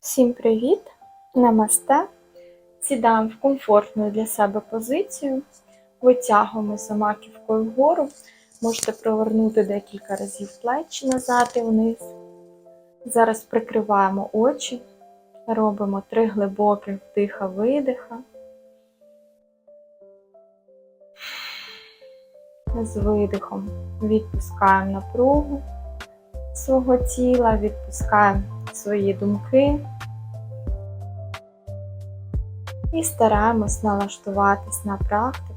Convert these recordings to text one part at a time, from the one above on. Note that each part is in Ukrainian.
Всім привіт! Намасте! Сідаємо в комфортну для себе позицію, витягуємося маківкою вгору. Можете провернути декілька разів плечі назад і вниз. Зараз прикриваємо очі, робимо три глибоких вдиха-видиха. З видихом відпускаємо напругу свого тіла, відпускаємо свої думки і стараємось налаштуватись на практику,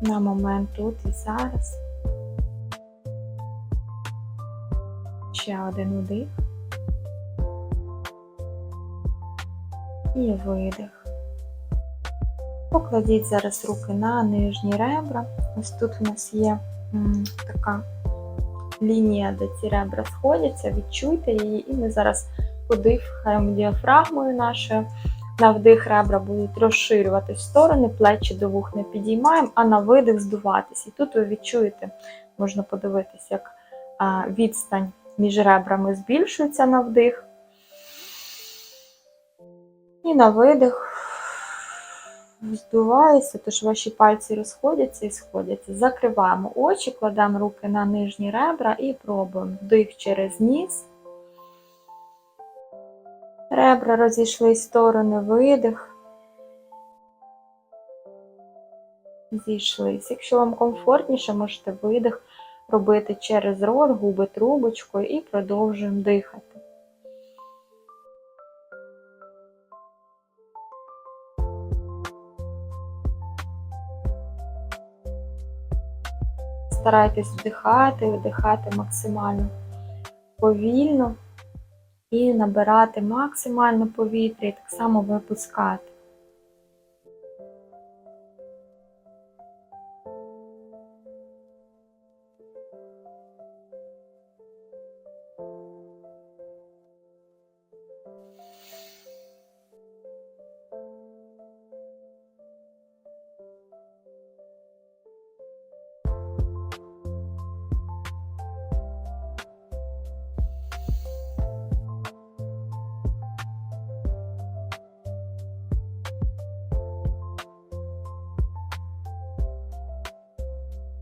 на момент тут і зараз. Ще один вдих і видих. Покладіть зараз руки на нижні ребра. Ось тут у нас є така лінія, де ці ребра сходяться, відчуйте її, і ми зараз подихаємо діафрагмою нашою. На вдих ребра будуть розширювати в сторони, плечі до вух не підіймаємо, а на видих здуватись. І тут ви відчуєте, можна подивитися, як відстань між ребрами збільшується на вдих. І на видих здувається, тож ваші пальці розходяться і сходяться. Закриваємо очі, кладемо руки на нижні ребра і пробуємо вдих через ніс. Ребра розійшлись в сторони, видих. Зійшлись. Якщо вам комфортніше, можете видих робити через рот, губи трубочкою і продовжуємо дихати. Старайтесь вдихати, видихати максимально повільно і набирати максимально повітря і так само випускати.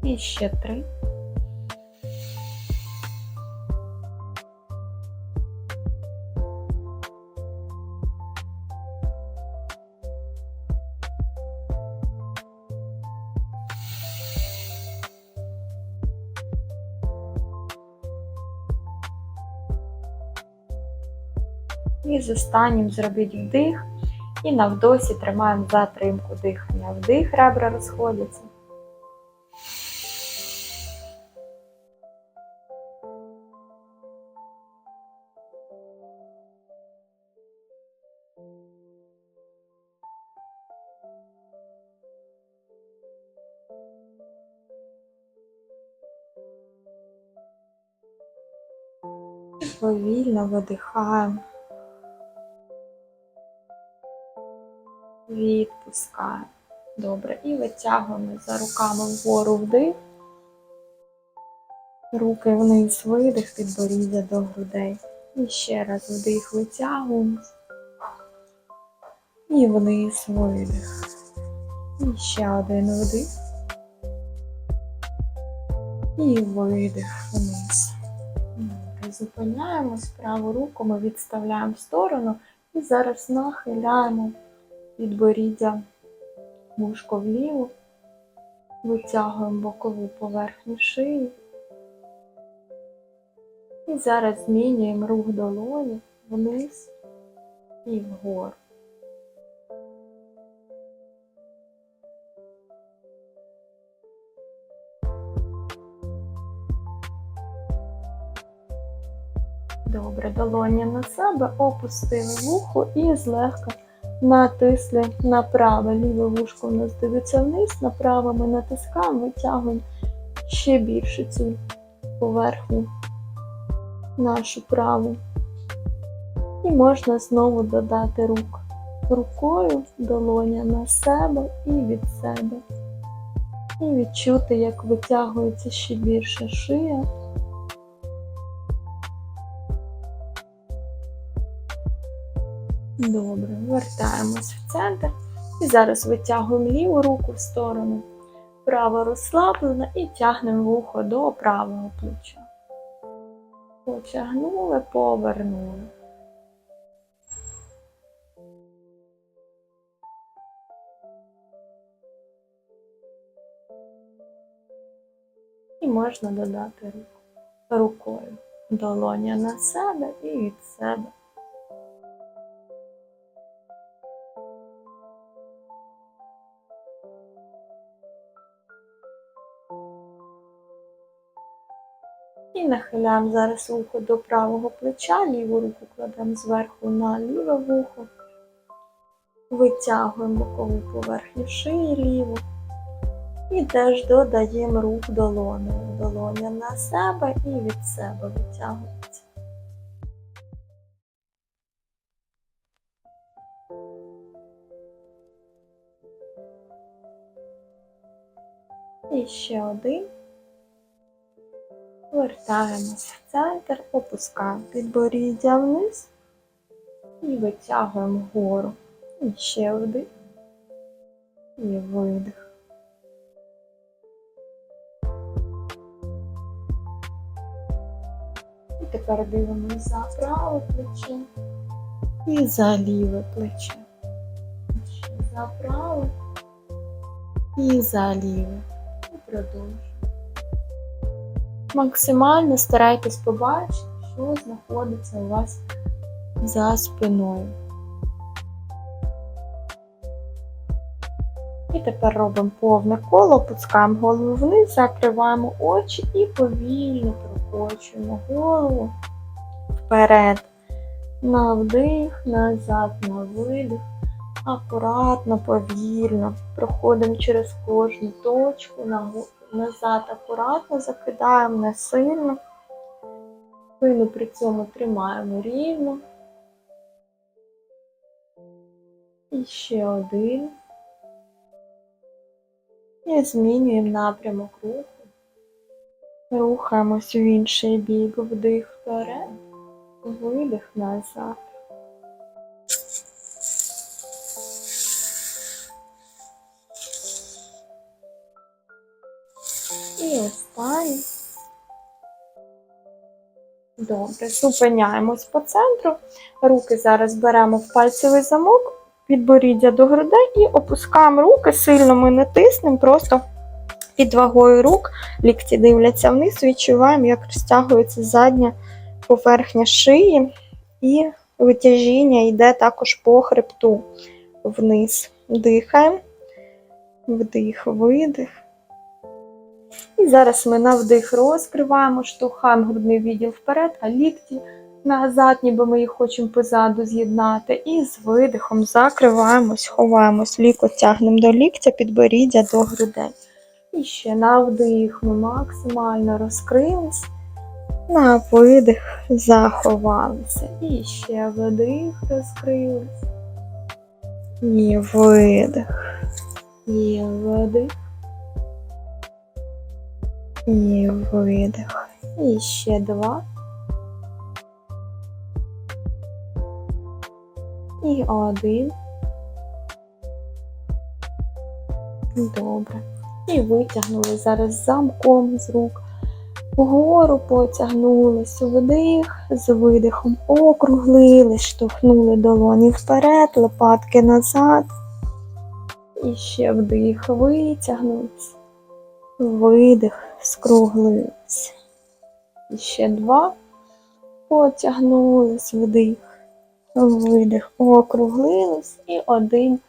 І ще три. І з останнім зробіть вдих. І на вдосі тримаємо затримку дихання. Вдих, ребра розходяться. Повільно видихаємо. Відпускаємо. Добре. І витягуємо за руками вгору вдих. Руки вниз видих, підборіддя до грудей. І ще раз вдих витягуємо. І вниз видих. І ще один вдих. І видих вниз. Зупиняємось, праву руку ми відставляємо в сторону і зараз нахиляємо підборіддя вушко вліво, витягуємо бокову поверхню шиї. І зараз змінюємо рух долоні вниз і вгору. Добре, долоня на себе, опустили вухо і злегка натисли на праве. Ліве вушко у нас дивиться вниз, на праве ми натискаємо, витягуємо ще більше цю поверхню нашу праву. І можна знову додати рук. Рукою долоня на себе і від себе. І відчути, як витягується ще більше шия. Добре, вертаємось в центр. І зараз витягуємо ліву руку в сторону. Права розслаблена і тягнемо вухо до правого плеча. Потягнули, повернули. І можна додати руку рукою. Долоня на себе і від себе. Нахиляємо зараз вухо до правого плеча, ліву руку кладемо зверху на ліве вухо, витягуємо бокову поверхню шиї ліву і теж додаємо рух долонею. Долоня на себе і від себе витягується. І ще один. Вертаємось в центр, опускаємо підборіддя вниз і витягуємо вгору. І ще вдих і видих. І тепер дивимося за праве плече і за ліве плече. І за праве і за ліве. І продовжуємо. Максимально старайтесь побачити, що знаходиться у вас за спиною. І тепер робимо повне коло, опускаємо голову вниз, закриваємо очі і повільно прокочуємо голову вперед. На вдих, назад, на видих. Акуратно, повільно. Проходимо через кожну точку, назад акуратно закидаємо не сильно. Спину при цьому тримаємо рівно. І ще один. І змінюємо напрямок руху. Рухаємось в інший бік, вдих вперед, видих назад. І останній. Добре, зупиняємось по центру. Руки зараз беремо в пальцевий замок, підборіддя до грудей і опускаємо руки, сильно ми не тиснемо, просто під вагою рук, лікті дивляться вниз, відчуваємо, як розтягується задня поверхня шиї, і витяжіння йде також по хребту вниз. Дихаємо, вдих, видих. І зараз ми на вдих розкриваємо, штовхаємо грудний відділ вперед, а лікті назад, ніби ми їх хочемо позаду з'єднати. І з видихом закриваємось, ховаємось, лікоть тягнемо до ліктя, підборіддя до грудей. І ще на вдих ми максимально розкрились, на видих заховалися. І ще вдих розкрились. І видих. І вдих. І видих. І ще два. І один. Добре. І витягнули зараз замком з рук. Вгору потягнулись вдих, з видихом округлили, штовхнули долоні вперед, лопатки назад. І ще вдих, витягнулись. Видих, скруглились. І ще два. Потягнулись, вдих, видих, округлились. І один.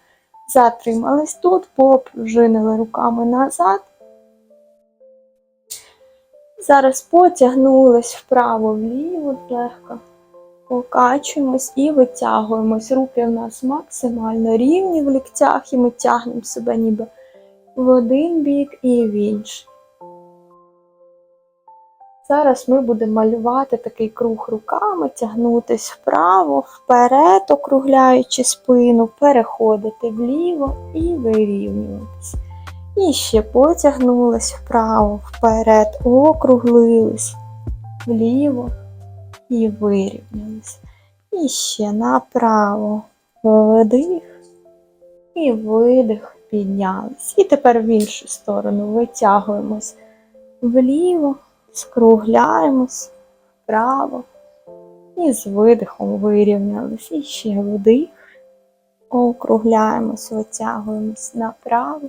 Затримались тут, попружинили руками назад. Зараз потягнулись вправо-вліво легко. Покачуємось і витягуємось. Руки в нас максимально рівні в ліктях, і ми тягнемо себе ніби в один бік і в інший. Зараз ми будемо малювати такий круг руками, тягнутись вправо, вперед, округляючи спину, переходити вліво і вирівнюватись. І ще потягнулись вправо, вперед, округлились вліво і вирівнялись. І ще направо, Вдих. І видих. Піднялись. І тепер в іншу сторону витягуємось вліво, скругляємось вправо. І з видихом вирівнялись. І ще вдих. Округляємось, витягуємось направо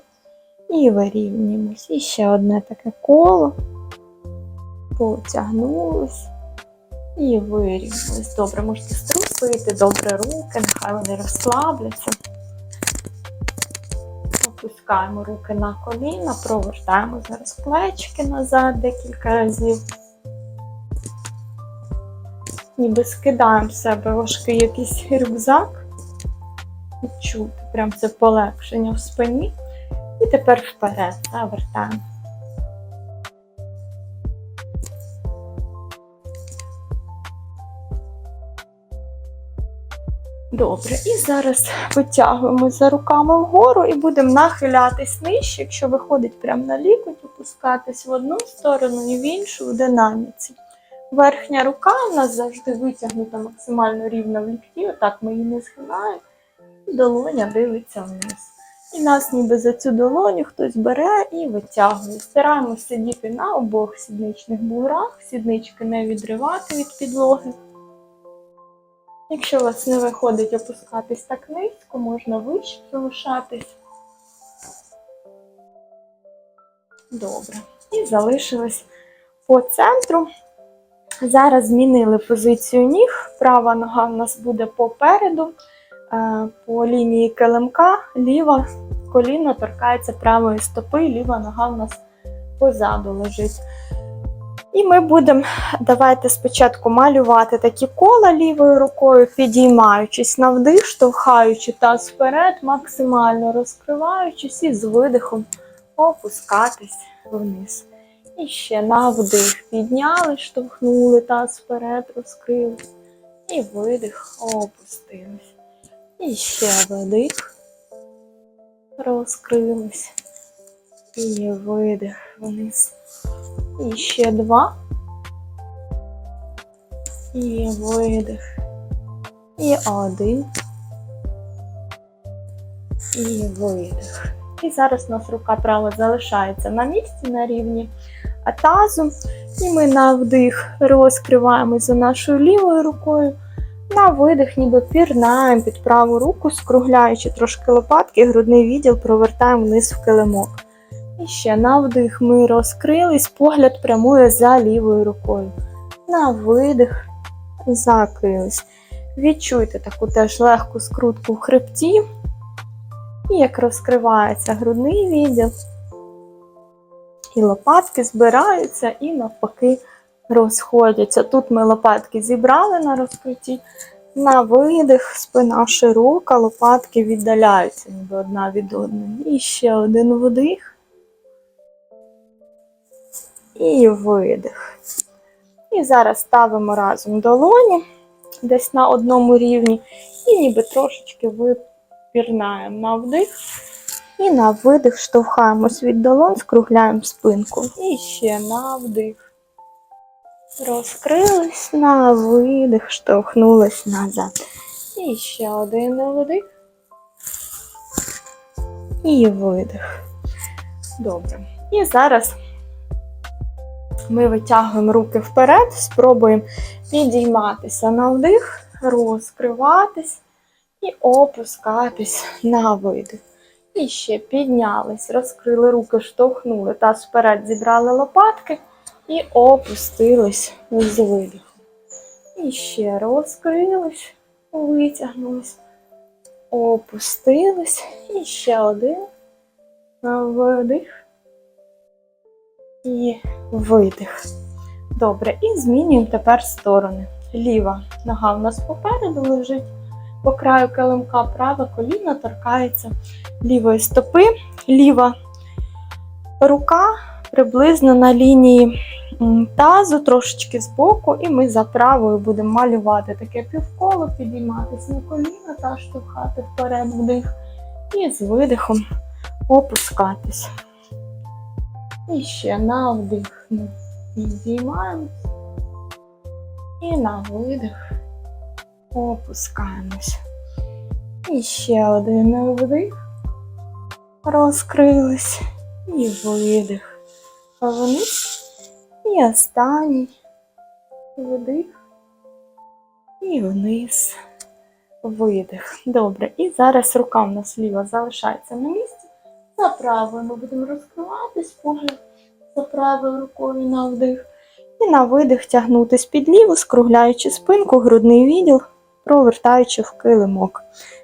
і вирівнюємось. І ще одне таке коло. Потягнулись і вирівнялись. Добре, можете струсити, добре руки, нехай вони розслабляться. Опускаємо руки на коліна, провертаємо зараз плечки назад декілька разів. Ніби скидаємо в себе важкий якийсь рюкзак. Відчути прям це полегшення в спині. І тепер вперед, завертаємо. Добре, і зараз витягуємося за руками вгору і будемо нахилятись нижче, якщо виходить прямо на лікоть, опускатись в одну сторону і в іншу в динаміці. Верхня рука у нас завжди витягнута максимально рівно в лікті, отак ми її не згинаємо, долоня дивиться вниз. І нас ніби за цю долоню хтось бере і витягує. Стараємося сидіти на обох сідничних буграх, сіднички не відривати від підлоги. Якщо у вас не виходить опускатись так низько, можна вище залишатись. Добре. І залишились по центру. Зараз змінили позицію ніг. Права нога в нас буде попереду, е, по лінії килимка, ліва коліно торкається правої стопи, ліва нога в нас позаду лежить. І ми будемо, давайте спочатку малювати такі кола лівою рукою, підіймаючись на вдих, штовхаючи таз вперед, максимально розкриваючись і з видихом опускатись вниз. І ще на вдих підняли, штовхнули таз вперед, розкрили. І видих, опустились. І ще вдих, розкрились. І видих вниз. І ще два. І видих. І один. І видих. І зараз у нас рука права залишається на місці на рівні тазу. І ми на вдих розкриваємось за нашою лівою рукою. На видих, ніби пірнаємо під праву руку, скругляючи трошки лопатки, грудний відділ провертаємо вниз в килимок. І ще на вдих ми розкрились, погляд прямує за лівою рукою. На видих закрились. Відчуйте таку теж легку скрутку в хребті. І як розкривається грудний відділ. І лопатки збираються і навпаки розходяться. Тут ми лопатки зібрали на розкритті. На видих, спина широка, лопатки віддаляються ніби одна від одної. І ще один вдих. І видих. І зараз ставимо разом долоні десь на одному рівні. І ніби трошечки випірнаємо на вдих. І на видих штовхаємось від долон, скругляємо спинку. І ще на вдих. Розкрились на видих, штовхнулись назад. І ще один на вдих. І видих. Добре. І зараз ми витягуємо руки вперед, спробуємо підійматися на вдих, розкриватись і опускатись на видих. І ще піднялись, розкрили руки, штовхнули, таз вперед зібрали лопатки і опустились з видихом. І ще розкрились, витягнулись, опустились. І ще один вдих і видих. Добре, і змінюємо тепер сторони. Ліва нога у нас попереду лежить, по краю килимка, праве коліно торкається лівої стопи, ліва рука приблизно на лінії тазу, трошечки збоку, і ми за правою будемо малювати таке півколо, підійматися на коліна та штовхати вперед вдих. І з видихом опускатись. І ще на вдих ми. І на видих опускаємось. І ще один вдих. Розкрились. І видих. Вниз. І останній. Вдих. І вниз. Видих. Добре. І зараз рука в нас ліва залишається на місці. За правою ми будемо розкриватись, погляд за правою рукою на вдих. І на видих тягнутись під ліву, скругляючи спинку, грудний відділ, провертаючи в килимок.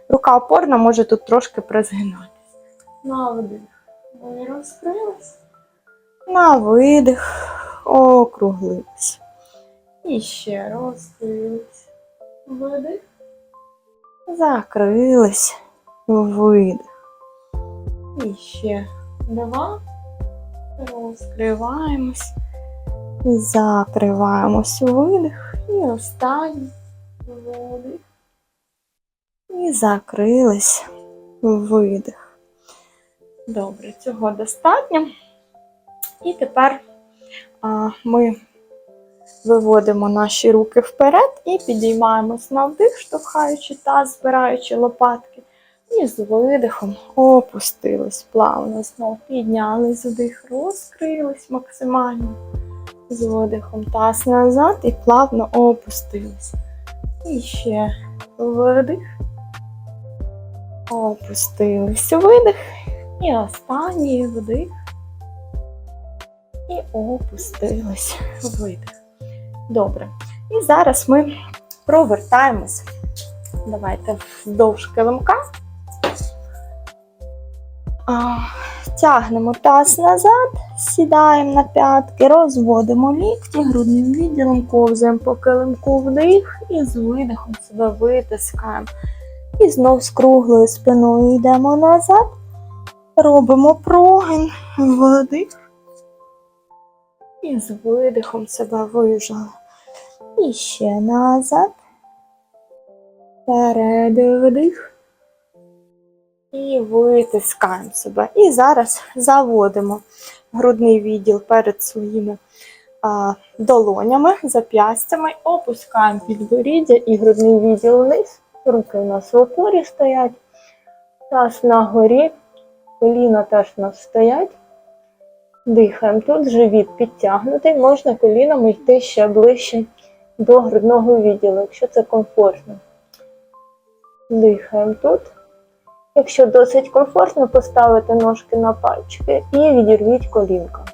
Рука опорна може тут трошки призгинатись. На вдих. Ми розкрились. На видих. Округлились. І ще розкрились. Видих. Закрились. Видих. І ще два. Розкриваємось. Закриваємось. у Видих. І останній. Видих. І закрились. Видих. Добре, цього достатньо. І тепер а, ми виводимо наші руки вперед і підіймаємось на вдих, штовхаючи таз, збираючи лопатки. І з видихом опустились плавно. Знову піднялись вдих, розкрились максимально. З видихом таз назад і плавно опустились. І ще видих. Опустились видих. І останній вдих. І опустились видих. Добре. І зараз ми провертаємось. Давайте вздовж килимка. Тягнемо таз назад, сідаємо на п'ятки, розводимо лікті, грудним відділом, ковзаємо по килимку вдих і з видихом себе витискаємо. І знов з круглою спиною йдемо назад. Робимо прогин, вдих. І з видихом себе вижали. І ще назад. Вперед вдих. І витискаємо себе. І зараз заводимо грудний відділ перед своїми а, долонями, зап'ястями, опускаємо підборіддя і грудний відділ вниз. Руки у нас в опорі стоять. Таз на горі, коліна теж у нас стоять. Дихаємо тут, живіт підтягнутий, можна колінами йти ще ближче до грудного відділу, якщо це комфортно. Дихаємо тут. Якщо досить комфортно, поставити ножки на пальчики і відірвіть колінка.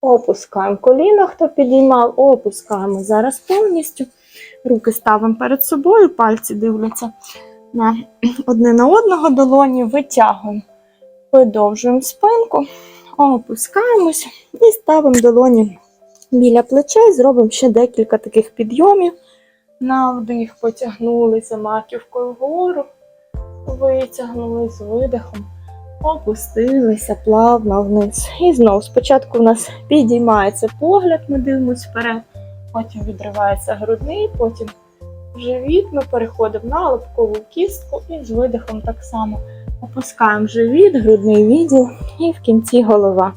Опускаємо коліна, хто підіймав, опускаємо зараз повністю. Руки ставимо перед собою, пальці дивляться на одне на одного долоні, витягуємо, видовжуємо спинку, опускаємось і ставимо долоні біля плечей, зробимо ще декілька таких підйомів. На вдих потягнулися маківкою вгору, витягнули з видихом, опустилися плавно вниз. І знову спочатку в нас підіймається погляд, ми дивимося вперед, потім відривається грудний, потім живіт. Ми переходимо на лобкову кістку і з видихом так само опускаємо живіт, грудний відділ і в кінці голова.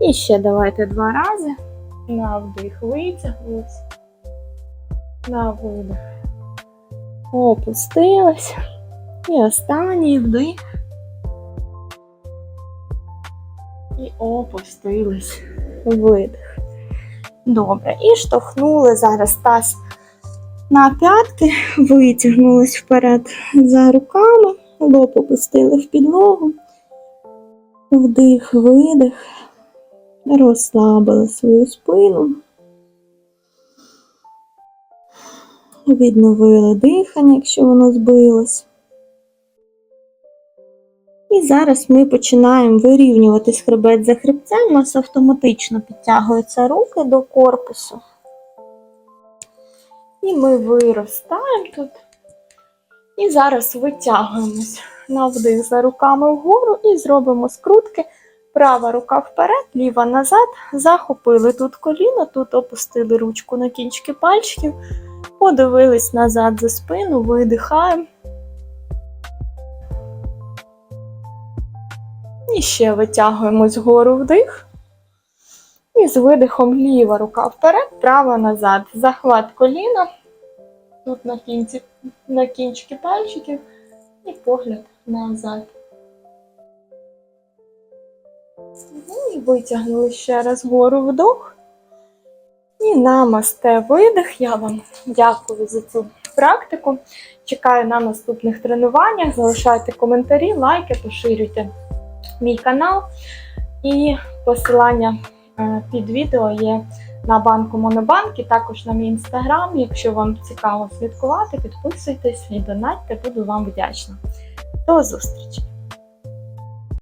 І ще давайте два рази. На вдих витягнулись. На видих. Опустилась. І останній вдих. І опустились. Видих. Добре. І штовхнули зараз таз на п'ятки, витягнулись вперед за руками, лоб опустили в підлогу. Вдих, видих. Розслабили свою спину. Відновили дихання, якщо воно збилось. І зараз ми починаємо вирівнюватись хребет за хребцем. У нас автоматично підтягуються руки до корпусу. І ми виростаємо тут. І зараз витягуємось на вдих за руками вгору і зробимо скрутки. Права рука вперед, ліва назад. Захопили тут коліно, тут опустили ручку на кінчики пальчиків, подивились назад за спину, видихаємо. І ще витягуємось вгору вдих. І з видихом ліва рука вперед, права назад. Захват коліна. Тут на кінці, на кінчики пальчиків і погляд назад. Витягнули ще раз вгору вдох. І намасте видих. Я вам дякую за цю практику. Чекаю на наступних тренуваннях. Залишайте коментарі, лайки, поширюйте мій канал. І посилання е, під відео є на банку Монобанк і також на мій інстаграм. Якщо вам цікаво слідкувати, підписуйтесь і донатьте, буду вам вдячна. До зустрічі!